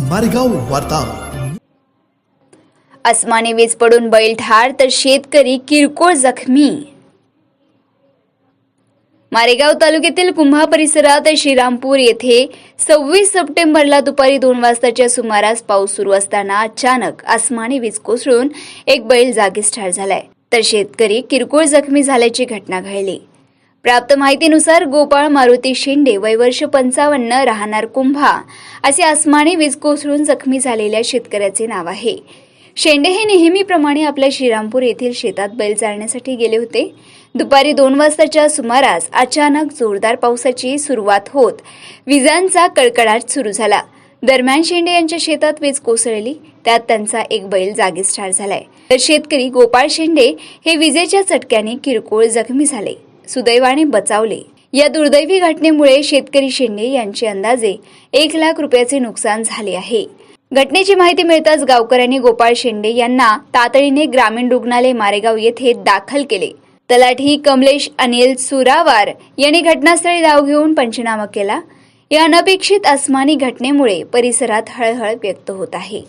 मारेगाव वार्ता. अस्माने वीज पडून बैल ठार तर शेतकरी किरकोळ जखमी. मारेगाव तालुक्यातील कुंभा परिसरात श्रीरामपूर येथे सव्वीस सप्टेंबरला दुपारी दोन वाजताच्या सुमारास पाऊस सुरू असताना अचानक आसमानी वीज कोसळून एक बैल जागीच ठार झालाय. तर शेतकरी किरकोळ जखमी झाल्याची घटना घडली. प्राप्त माहितीनुसार गोपाळ मारुती शिंदे वय वर्ष पंचावन्न राहणार कुंभा असे आसमानी वीज कोसळून जखमी झालेल्या शेतकऱ्याचे नाव आहे. शेंडे हे नेहमीप्रमाणे आपल्या श्रीरामपूर येथील शेतात बैल चालण्यासाठी गेले होते. दुपारी दोन वाजताच्या सुमारास अचानक जोरदार पावसाची सुरुवात होत विजांचा कडकडाट सुरू झाला. दरम्यान शेंडे यांच्या शेतात वीज कोसळली त्यात त्यांचा एक बैल जागीच ठार झालाय. तर शेतकरी गोपाळ शेंडे हे विजेच्या चटक्याने किरकोळ जखमी झाले. सुदैवाने बचावले. या दुर्दैवी घटनेमुळे शेतकरी शेंडे यांचे अंदाजे एक लाख रुपयाचे नुकसान झाले आहे. घटनेची माहिती मिळताच गावकऱ्यांनी गोपाळ शेंडे यांना तातडीने ग्रामीण रुग्णालय मारेगाव येथे दाखल केले. तलाठी कमलेश अनिल सुरावार यांनी घटनास्थळी धाव घेऊन पंचनामा केला. या अनपेक्षित अस्मानी घटनेमुळे परिसरात हळहळ व्यक्त होत आहे.